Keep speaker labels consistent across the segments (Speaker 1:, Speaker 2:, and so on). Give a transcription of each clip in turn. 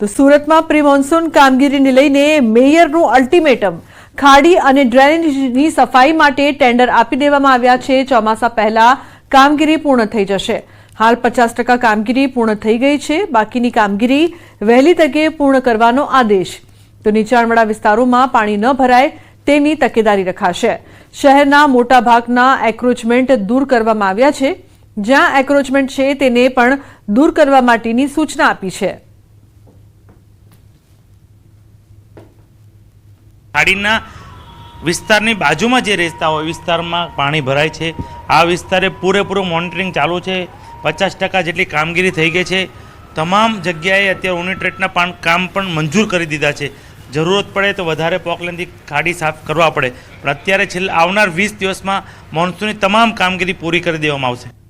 Speaker 1: તો સુરતમાં pre monsoon કામગીરીને લઈને મેયરનું અલ્ટિમેટમ. ખાડી અને ડ્રેનેજની સફાઈ માટે ટેન્ડર આપી દેવામાં આવ્યા છે. ચોમાસા પહેલા કામગીરી પૂર્ણ થઈ જશે. હાલ પચાસ ટકા કામગીરી પૂર્ણ થઈ ગઈ છે. બાકીની કામગીરી વહેલી તકે પૂર્ણ કરવાનો આદેશ. તો નીચાણવાળા વિસ્તારોમાં પાણી ન ભરાય તેની તકેદારી રખાશે. શહેરના મોટાભાગના એક્રોચમેન્ટ દૂર કરવામાં આવ્યા છે. જ્યાં એક્રોચમેન્ટ છે તેને પણ દૂર કરવા માટેની સૂચના આપી છે.
Speaker 2: ખાડીના વિસ્તારની બાજુમાં જે રહેતા હોય, વિસ્તારમાં પાણી ભરાય છે. આ વિસ્તારે પૂરેપૂરું મોનિટરિંગ ચાલુ છે. પચાસ ટકા જેટલી કામગીરી થઈ ગઈ છે. તમામ જગ્યાએ અત્યારે ઓનિટ્રેટના પાન કામ પણ મંજૂર કરી દીધા છે. જરૂરત પડે તો વધારે પોકલેનથી ખાડી સાફ કરવા પડે. પણ અત્યારે છેલ્લા આવનાર વીસ દિવસમાં મોન્સૂનની તમામ કામગીરી પૂરી કરી દેવામાં આવશે.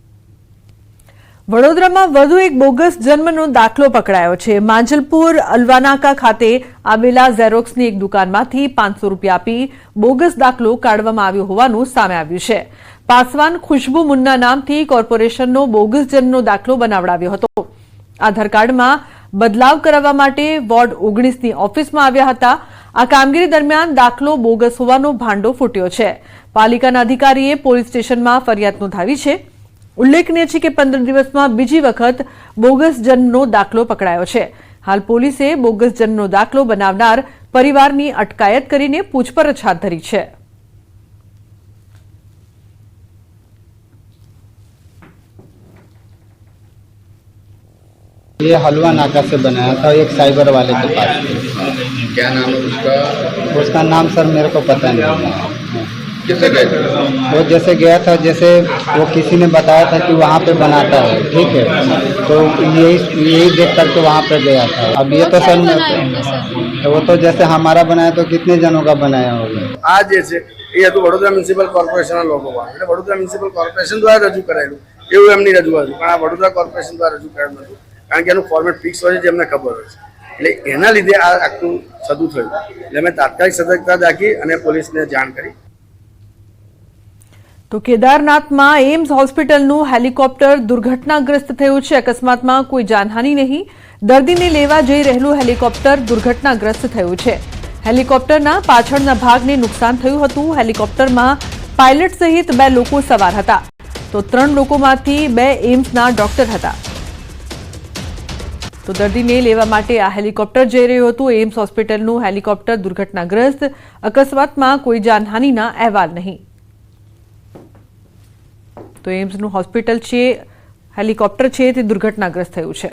Speaker 1: વડોદરામાં વધુ એક બોગસ જન્મનો દાખલો પકડાયો છે. માંજલપુર, અલવાનાકા ખાતે આવેલા ઝેરોક્સની એક દુકાનમાંથી પાંચસો રૂપિયા આપી બોગસ દાખલો કાઢવામાં આવ્યો હોવાનું સામે આવ્યું છે. પાસવાન ખુશ્બુ મુન્ના નામથી કોર્પોરેશનનો બોગસ જન્મનો દાખલો બનાવડાવ્યો હતો. આધાર કાર્ડમાં બદલાવ કરાવવા માટે વોર્ડ ઓગણીસની ઓફિસમાં આવ્યા હતા. આ કામગીરી દરમિયાન દાખલો બોગસ હોવાનો ભાંડો ફૂટ્યો છે. પાલિકાના અધિકારીએ પોલીસ સ્ટેશનમાં ફરિયાદ નોંધાવી છે. ઉલ્લેખનીય છે કે પંદર દિવસમાં બીજી વખત બોગસ જન્મનો દાખલો પકડાયો છે હાલ પોલીસે બોગસ જન્મનો દાખલો બનાવનાર પરિવારની અટકાયત કરીને પૂછપરછ હાથ ધરી છે
Speaker 3: ये हलवा नाका से बनाया था एक साइबर वाले के पास
Speaker 4: क्या नाम है उसका
Speaker 3: उसका नाम सर मेरे को पता नहीं
Speaker 4: किससे गए थे
Speaker 3: वो जैसे गया था जैसे वो किसी ने बताया था कि वहाँ पे बनाता है ठीक है तो यही यही देख कर के वहाँ पे गया था अब ये तो सर तो वो तो जैसे हमारा बनाया तो कितने जनों का बनाया होगा
Speaker 5: આ જે છે એ હતું વડોદરા મ્યુનિસિપલ કોર્પોરેશનના લોકોમાં એટલે વડોદરા મ્યુનિસિપલ કોર્પોરેશન દ્વારા રજૂ કરાયેલું એવું એમની રજૂઆત હતી પણ આ વડોદરા કોર્પોરેશન દ્વારા રજૂ કરાયેલું હતું કારણ કે એનું ફોર્મેટ ફિક્સ હોય છે જે એમને ખબર હોય છે એટલે એના લીધે આ આખું સદું થયું એટલે મેં તાત્કાલિક સતર્કતા દાખી અને પોલીસને જાણ કરી
Speaker 1: તો કેદારનાથમાં એમ્સ હોસ્પિટલનું હેલિકોપ્ટર દુર્ઘટનાગ્રસ્ત થયું છે. અકસ્માતમાં કોઈ જાનહાનિ નહીં. દર્દીને લેવા જઈ રહેલું હેલિકોપ્ટર દુર્ઘટનાગ્રસ્ત થયું છે. હેલિકોપ્ટરના પાછળના ભાગને નુકસાન થયું હતું. હેલિકોપ્ટરમાં પાયલટ સહિત બે લોકો સવાર હતા. તો ત્રણ લોકોમાંથી બે એમ્સના ડોક્ટર હતા. તો દર્દીને લેવા માટે આ હેલિકોપ્ટર જઈ રહ્યું હતું. એમ્સ હોસ્પિટલનું હેલિકોપ્ટર દુર્ઘટનાગ્રસ્ત. અકસ્માતમાં કોઈ જાનહાનિના અહેવાલ નહીં. તો એમ્સનું હોસ્પિટલ છે હેલિકોપ્ટર છે તે દુર્ઘટનાગ્રસ્ત થયું છે.